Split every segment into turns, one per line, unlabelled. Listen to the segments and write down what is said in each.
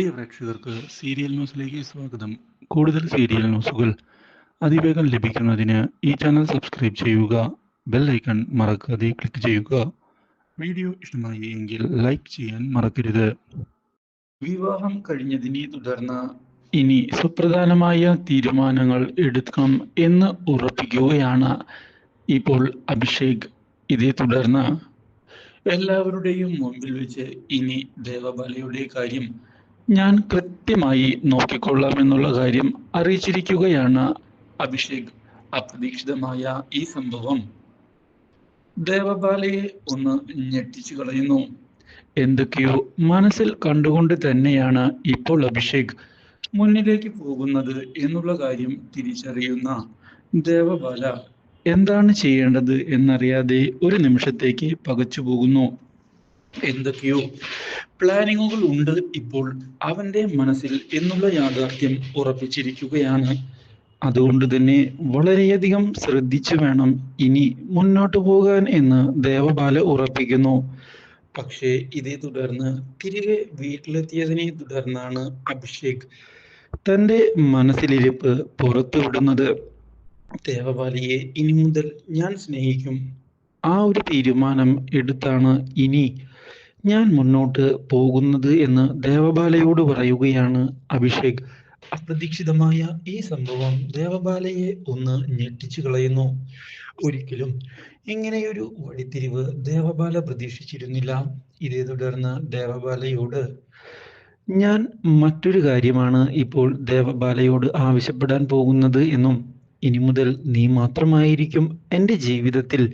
പ്രിയ പ്രേക്ഷകർക്ക് സീരിയൽ ന്യൂസിലേക്ക് സ്വാഗതം. കൂടുതൽ സീരിയൽ ന്യൂസുകൾ അതിവേഗം ലഭിക്കുന്നതിന് ഈ ചാനൽ സബ്സ്ക്രൈബ് ചെയ്യുക ബെൽ ഐക്കൺ മറക്കാതെ ക്ലിക്ക് ചെയ്യുക. വീഡിയോ ഇഷ്ടമായി എങ്കിൽ ലൈക്ക് ചെയ്യാൻ മറക്കരുത്. വിവാഹം കഴിഞ്ഞതിനെ തുടർന്ന് ഇനി സുപ്രധാനമായ തീരുമാനങ്ങൾ എടുക്കണം എന്ന് ഉറപ്പിക്കുകയാണ് ഇപ്പോൾ അഭിഷേക്. ഇതേ തുടർന്ന് എല്ലാവരുടെയും മുമ്പിൽ വെച്ച് ഇനി ദേവബാലയുടെ കാര്യം ഞാൻ കൃത്യമായി നോക്കിക്കൊള്ളാം എന്നുള്ള കാര്യം അറിയിച്ചിരിക്കുകയാണ് അഭിഷേക്. അപ്രതീക്ഷിതമായ ഈ സംഭവം ദേവബാലയെ ഒന്ന് ഞെട്ടിച്ചു കളയുന്നു. എന്തൊക്കെയോ മനസ്സിൽ കണ്ടുകൊണ്ട് തന്നെയാണ് ഇപ്പോൾ അഭിഷേക് മുന്നിലേക്ക് പോകുന്നത് എന്നുള്ള കാര്യം തിരിച്ചറിയുന്ന ദേവബാല എന്താണ് ചെയ്യേണ്ടത് എന്നറിയാതെ ഒരു നിമിഷത്തേക്ക് പകച്ചു പോകുന്നു എന്തൊക്കെയോ പ്ലാനിങ്ങുകൾ ഉണ്ട് ഇപ്പോൾ അവന്റെ മനസ്സിൽ എന്നുള്ള യാഥാർത്ഥ്യം ഉറപ്പിച്ചിരിക്കുകയാണ്. അതുകൊണ്ട് തന്നെ വളരെയധികം ശ്രദ്ധിച്ചു വേണം ഇനി മുന്നോട്ട് പോകാൻ എന്ന് ദേവബാല ഉറപ്പിക്കുന്നു. പക്ഷേ ഇതേ തുടർന്ന് തിരികെ വീട്ടിലെത്തിയതിനെ തുടർന്നാണ് അഭിഷേക് തന്റെ മനസ്സിലിരിപ്പ് പുറത്തുവിടുന്നത്. ദേവബാലയെ ഇനി മുതൽ ഞാൻ സ്നേഹിക്കും. ആ ഒരു തീരുമാനം എടുത്താണ് ഇനി ഞാൻ മുന്നോട്ട് പോകുന്നത് എന്ന് ദേവബാലയോട് പറയുകയാണ് അഭിഷേക്. അപ്രതീക്ഷിതമായ ഈ സംഭവം ദേവബാലയെ ഒന്ന് ഞെട്ടിച്ചു കളയുന്നു. ഒരിക്കലും ഇങ്ങനെയൊരു വഴിത്തിരിവ് ദേവബാല പ്രതീക്ഷിച്ചിരുന്നില്ല. ഇതേ തുടർന്ന് ദേവബാലയോട് ഞാൻ മറ്റൊരു കാര്യമാണ് ഇപ്പോൾ ദേവബാലയോട് ആവശ്യപ്പെടാൻ പോകുന്നത് എന്നും ഇനി മുതൽ നീ മാത്രമായിരിക്കും എന്റെ ജീവിതത്തിൽ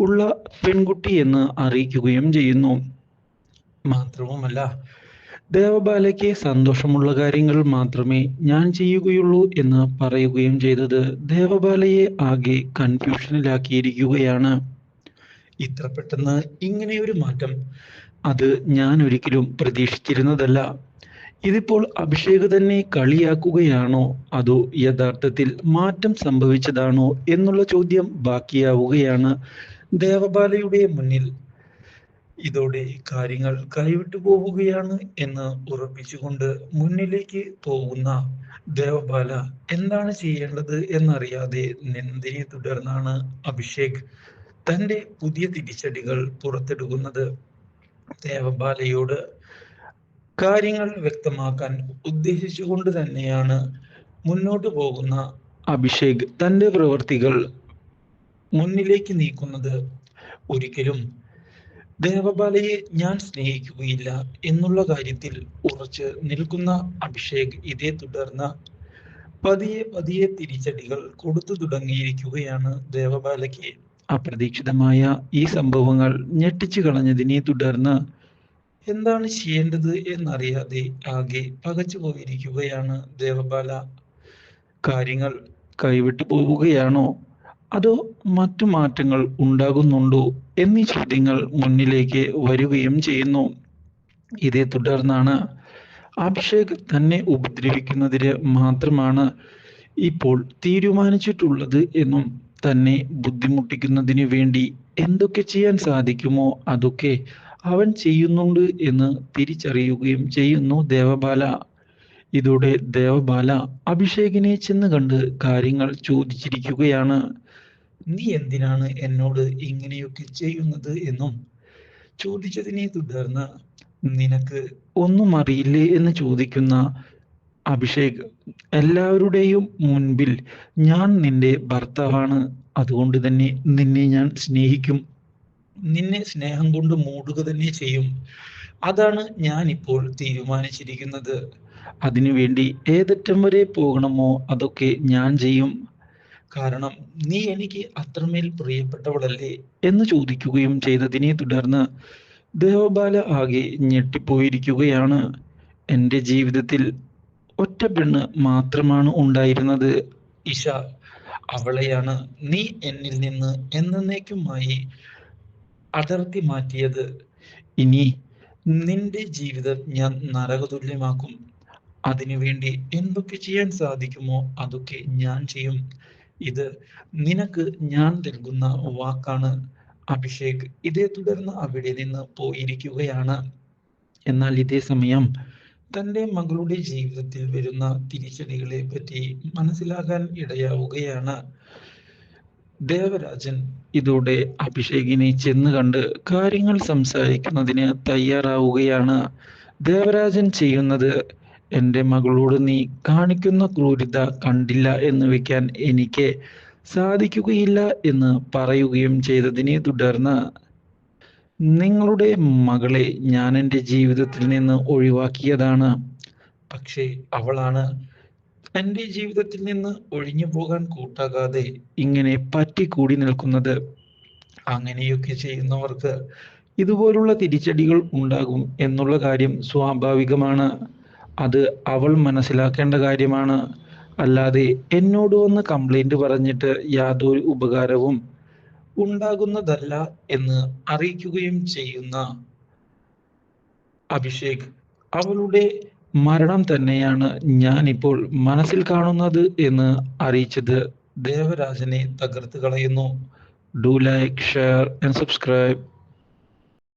ഉള്ള പെൺകുട്ടി എന്ന് അറിയിക്കുകയും ചെയ്യുന്നു. മാത്രവുമല്ല. ദേവബാലയ്ക്ക് സന്തോഷമുള്ള കാര്യങ്ങൾ മാത്രമേ ഞാൻ ചെയ്യുകയുള്ളൂ എന്ന് പറയുകയും ചെയ്തത് ദേവബാലയെ ആകെ കൺഫ്യൂഷനിലാക്കിയിരിക്കുകയാണ്. ഇത്ര പെട്ടെന്ന് ഇങ്ങനെയൊരു മാറ്റം അത് ഞാൻ ഒരിക്കലും പ്രതീക്ഷിച്ചിരുന്നതല്ല. ഇതിപ്പോൾ അഭിഷേക് തന്നെ കളിയാക്കുകയാണോ? അതോ യഥാർത്ഥത്തിൽ മാറ്റം സംഭവിച്ചതാണോ എന്നുള്ള ചോദ്യം ബാക്കിയാവുകയാണ്. ദേവബാലയുടെ മുന്നിൽ ഇതോടെ കാര്യങ്ങൾ കൈവിട്ടു പോവുകയാണ് എന്ന് ഉറപ്പിച്ചുകൊണ്ട് മുന്നിലേക്ക് പോകുന്ന ദേവബാല എന്താണ് ചെയ്യേണ്ടത് എന്നറിയാതെ നിന്ദിനെ തുടർന്നാണ് അഭിഷേക് തന്റെ പുതിയ തിരിച്ചടികൾ പുറത്തെടുക്കുന്നത് ദേവബാലയോട് കാര്യങ്ങൾ വ്യക്തമാക്കാൻ ഉദ്ദേശിച്ചുകൊണ്ട് തന്നെയാണ് മുന്നോട്ട് പോകുന്ന അഭിഷേക് തന്റെ പ്രവൃത്തികൾ മുന്നിലേക്ക് നീക്കുന്നത്. ഒരിക്കലും ദേവബാലയെ ഞാൻ സ്നേഹിക്കുകയില്ല എന്നുള്ള കാര്യത്തിൽ ഉറച്ച് നിൽക്കുന്ന അഭിഷേക് ഇതേ തുടർന്ന് പതിയെ പതിയെ തിരിച്ചടികൾ കൊടുത്തു തുടങ്ങിയിരിക്കുകയാണ് ദേവബാലയ്ക്ക്. അപ്രതീക്ഷിതമായ ഈ സംഭവങ്ങൾ ഞെട്ടിച്ചു കളഞ്ഞതിനെ തുടർന്ന് എന്താണ് ചെയ്യേണ്ടത് എന്നറിയാതെ ആകെ പകച്ചു പോയിരിക്കുകയാണ് ദേവബാല. കാര്യങ്ങൾ കൈവിട്ടു പോവുകയാണോ? അതോ മറ്റു മാറ്റങ്ങൾ ഉണ്ടാകുന്നുണ്ടോ എന്നീ ചോദ്യങ്ങൾ മുന്നിലേക്ക് വരികയും ചെയ്യുന്നു. ഇതേ തുടർന്നാണ് അഭിഷേക് തന്നെ ഉപദ്രവിക്കുന്നതിന് മാത്രമാണ് ഇപ്പോൾ തീരുമാനിച്ചിട്ടുള്ളത് എന്നും തന്നെ ബുദ്ധിമുട്ടിക്കുന്നതിന് വേണ്ടി എന്തൊക്കെ ചെയ്യാൻ സാധിക്കുമോ അതൊക്കെ അവൻ ചെയ്യുന്നുണ്ട് എന്ന് തിരിച്ചറിയുകയും ചെയ്യുന്നു ദേവബാല. ഇതോടെ ദേവബാല അഭിഷേകിനെ ചെന്ന് കണ്ട് കാര്യങ്ങൾ ചോദിച്ചിരിക്കുകയാണ്. നീ എന്തിനാണ് എന്നോട് ഇങ്ങനെയൊക്കെ ചെയ്യുന്നത് എന്നും ചോദിച്ചതിനെ തുടർന്ന് നിനക്ക് ഒന്നും അറിയില്ലേ എന്ന് ചോദിക്കുന്ന അഭിഷേക് എല്ലാവരുടെയും മുൻപിൽ ഞാൻ നിന്റെ ഭർത്താവാണ്. അതുകൊണ്ട് തന്നെ നിന്നെ ഞാൻ സ്നേഹിക്കും. നിന്നെ സ്നേഹം കൊണ്ട് മൂടുക തന്നെ ചെയ്യും. അതാണ് ഞാൻ ഇപ്പോൾ തീരുമാനിച്ചിരിക്കുന്നത്. അതിനുവേണ്ടി ഏതറ്റം വരെ പോകണമോ അതൊക്കെ ഞാൻ ചെയ്യും. കാരണം നീ എനിക്ക് അത്രമേൽ പ്രിയപ്പെട്ടവളല്ലേ എന്ന് ചോദിക്കുകയും ചെയ്തതിനെ തുടർന്ന് ദേവബാല ആകെ ഞെട്ടിപ്പോയിരിക്കുകയാണ്. എന്റെ ജീവിതത്തിൽ ഒറ്റ പെണ്ണ് മാത്രമാണ് ഉണ്ടായിരുന്നത്. ഇഷ അവളെയാണ് നീ എന്നിൽ നിന്ന് എന്നേക്കുമായി അടർത്തി മാറ്റിയത്. ഇനി നിന്റെ ജീവിതം ഞാൻ നരകതുല്യമാക്കും. അതിനുവേണ്ടി എന്തൊക്കെ ചെയ്യാൻ സാധിക്കുമോ അതൊക്കെ ഞാൻ ചെയ്യും. ഇത് നിനക്ക് ഞാൻ നൽകുന്ന വാക്കാണ് അഭിഷേക്. ഇതേ തുടർന്ന് അവിടെ നിന്ന് പോയിരിക്കുകയാണ്. എന്നാൽ ഇതേ സമയം തന്റെ മകളുടെ ജീവിതത്തിൽ വരുന്ന തിരിച്ചടികളെ പറ്റി മനസ്സിലാക്കാൻ ഇടയാവുകയാണ്. ദേവരാജൻ ഇതോടെ അഭിഷേകിനെ ചെന്ന് കണ്ട് കാര്യങ്ങൾ സംസാരിക്കുന്നതിന് തയ്യാറാവുകയാണ്. ദേവരാജൻ ചെയ്യുന്നത് എന്റെ മകളോട് നീ കാണിക്കുന്ന ക്രൂരത കണ്ടില്ല എന്ന് വെക്കാൻ എനിക്ക് സാധിക്കുകയില്ല എന്ന് പറയുകയും ചെയ്തതിനെ തുടർന്ന് നിങ്ങളുടെ മകളെ ഞാൻ എന്റെ ജീവിതത്തിൽ നിന്ന് ഒഴിവാക്കിയതാണ്. പക്ഷേ അവളാണ് എന്റെ ജീവിതത്തിൽ നിന്ന് ഒഴിഞ്ഞു പോകാൻ കൂട്ടാകാതെ ഇങ്ങനെ പറ്റിക്കൂടി നിൽക്കുന്നത്. അങ്ങനെയൊക്കെ ചെയ്യുന്നവർക്ക് ഇതുപോലുള്ള തിരിച്ചടികൾ ഉണ്ടാകും എന്നുള്ള കാര്യം സ്വാഭാവികമാണ്. അത് അവൾ മനസ്സിലാക്കേണ്ട കാര്യമാണ്. അല്ലാതെ എന്നോട് വന്ന് കംപ്ലൈന്റ് പറഞ്ഞിട്ട് യാതൊരു ഉപകാരവും ഉണ്ടാകുന്നതല്ല എന്ന് അറിയിക്കുകയും ചെയ്യുന്ന അഭിഷേക് അവളുടെ മരണം തന്നെയാണ് ഞാൻ ഇപ്പോൾ മനസ്സിൽ കാണുന്നത് എന്ന് അറിയിച്ചത്. ദേവരാജനെ തകർത്ത് കളയുന്നു. Do like share and subscribe